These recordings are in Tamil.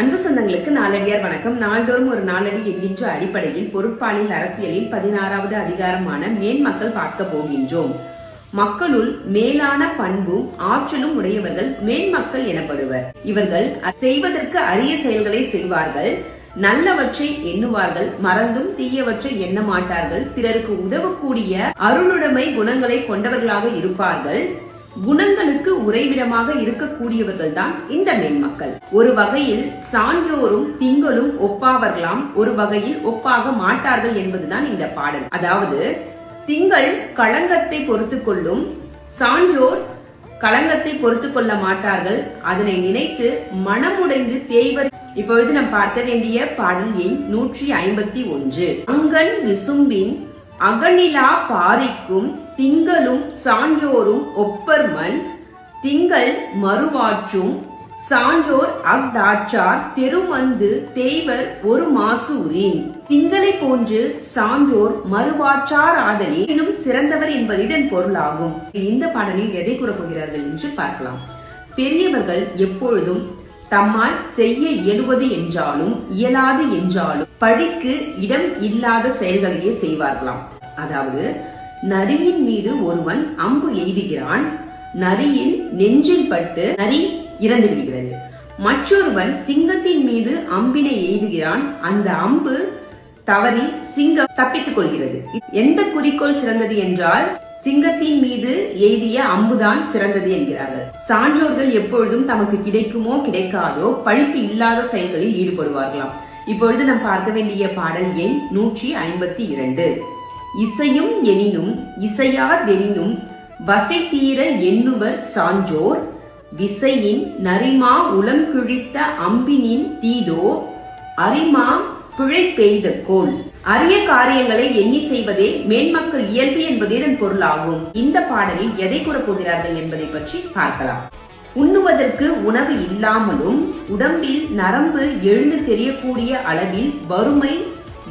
அன்பு சொந்தங்களுக்கு நாளடியார் வணக்கம். நாள்தோறும் ஒரு நாளடி என்கின்ற அடிப்படையில் பொருட்பாலில் அரசியலில் பதினாறாவது அதிகாரமான மேன்மக்கள் பார்க்க போகின்றோம். மக்களுள் மேலான பண்பும் ஆற்றலும் உடையவர்கள் மேன்மக்கள் எனப்படுவர். இவர்கள் செய்வதற்கு அரிய செயல்களை செய்வார்கள். நல்லவற்றை எண்ணுவார்கள். மறந்தும் தீயவற்றை எண்ண மாட்டார்கள். பிறருக்கு உதவக்கூடிய அருளுடைமை குணங்களை கொண்டவர்களாக இருப்பார்கள். குணங்களுக்கு உறைவிடமாக இருக்கக்கூடியவர்கள் தான் இந்த மென்மக்கள். ஒரு வகையில் சான்றோரும் திங்களும் ஒப்பாவர்களாம் ஒரு வகையில் ஒப்பாக மாட்டார்கள் என்பதுதான் இந்த பாடல். அதாவது திங்கள் களங்கத்தை பொறுத்து கொள்ளும் சான்றோர் களங்கத்தை பொறுத்து கொள்ள மாட்டார்கள். அதனை நினைத்து மனமுடைந்து தேய்வர். இப்பொழுது நாம் பார்க்க வேண்டிய பாடல் எண் நூற்றி ஐம்பத்தி ஒன்று. அங்கன் விசும்பின் அகநிலா பாரிக்கும் திங்களும் சான்றோரும் ஒப்பர்மன் திங்கள் மறுவாற்றும் சான்றோர் அவ்தாற்றார் தெருமந்து தேவர் ஒரு மாசூரின். திங்களை போன்று சான்றோர் மறுவாற்றார் ஆதலினும் சிறந்தவர் என்பது இதன் பொருளாகும். இந்த பாடலில் எதை கூறப்போகிறார்கள் என்று பார்க்கலாம். பெரியவர்கள் எப்பொழுதும் தம்மால் செய்ய இயலுவது என்றாலும் இயலாது என்றாலும் பழிக்கு இடம் இல்லாத செயல்களையே செய்வார்களாம். அதாவது நரியின் மீது ஒருவன் அம்பு எய்துகிறான் நரியின் நெஞ்சில் பட்டு நரி இறந்து விடுகிறது மற்றொருவன் சிங்கத்தின் மீது அம்பினை எய்துகிறான் அந்த அம்பு தவறி சிங்கம் தப்பித்துக் கொள்கிறது. எந்த குறிக்கோள் சிறந்தது என்றால் சிங்கத்தின் மீது எய்திய அம்புதான் சிறந்தது என்கிறார்கள். சான்றோர்கள் எப்பொழுதும் தமக்கு கிடைக்குமோ கிடைக்காதோ பழுப்பு இல்லாத செயல்களில் ஈடுபடுவார்களாம். இப்பொழுது நாம் பார்க்க வேண்டிய பாடல் எண் நூற்றி ஐம்பத்தி இரண்டு. இசையும் எனினும் இசையாதெனினும் வசை தீர எண்ணுவர் சான்றோர் விசையின் நரிமா உளம் கிழித்த அம்பினின் தீதோ அரிமா பிழை பெய்த கோல் அரிய காரியங்களை எண்ணி செய்வதே மேன்மக்கள் இயல்பு என்பதே இதன் பொருளாகும். இந்த பாடலில் எதை கூறப்போகிறார்கள் என்பதை பற்றி பார்க்கலாம். உண்ணுவதற்கு உணவு இல்லாமலும் உடம்பில் நரம்பு எழுந்து தெரியக்கூடிய அளவில் வறுமை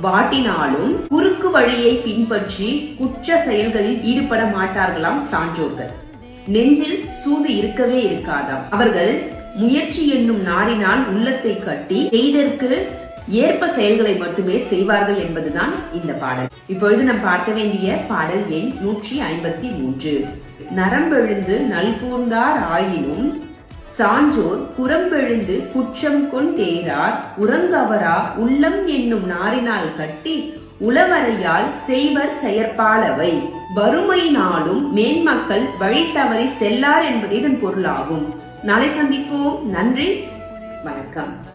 வாட்டினாலும் குறுக்கு வழியை பின்பற்றி குற்ற செயல்களில் ஈடுபட மாட்டார்களாம் சான்றோர்கள். நெஞ்சில் சூது இருக்கவே இருக்காதாம். அவர்கள் முயற்சி என்னும் நாரினால் உள்ளத்தை கட்டி செய்தற்கு ஏற்ப செயல்களை மட்டுமே செய்வார்கள் என்பதுதான் இந்த பாடல். இப்பொழுது நாம் பார்க்க வேண்டிய பாடல் எண் நூற்றி ஐம்பத்தி மூன்று. நரம்பெழுந்து நல்கூர்ந்தார் ஆயினும் சான்றோர் புறம்பெழுந்து குற்றம் கொண்டேரார் உறங்கவரா உள்ளம் என்னும் நாரினால் கட்டி உளவரையால் செய்வர் செயற்பாலவை. வறுமையினாலும் மேன்மக்கள் வழி தவறி செல்லார் என்பது இதன் பொருளாகும். நாளை சந்திப்போம். நன்றி. வணக்கம்.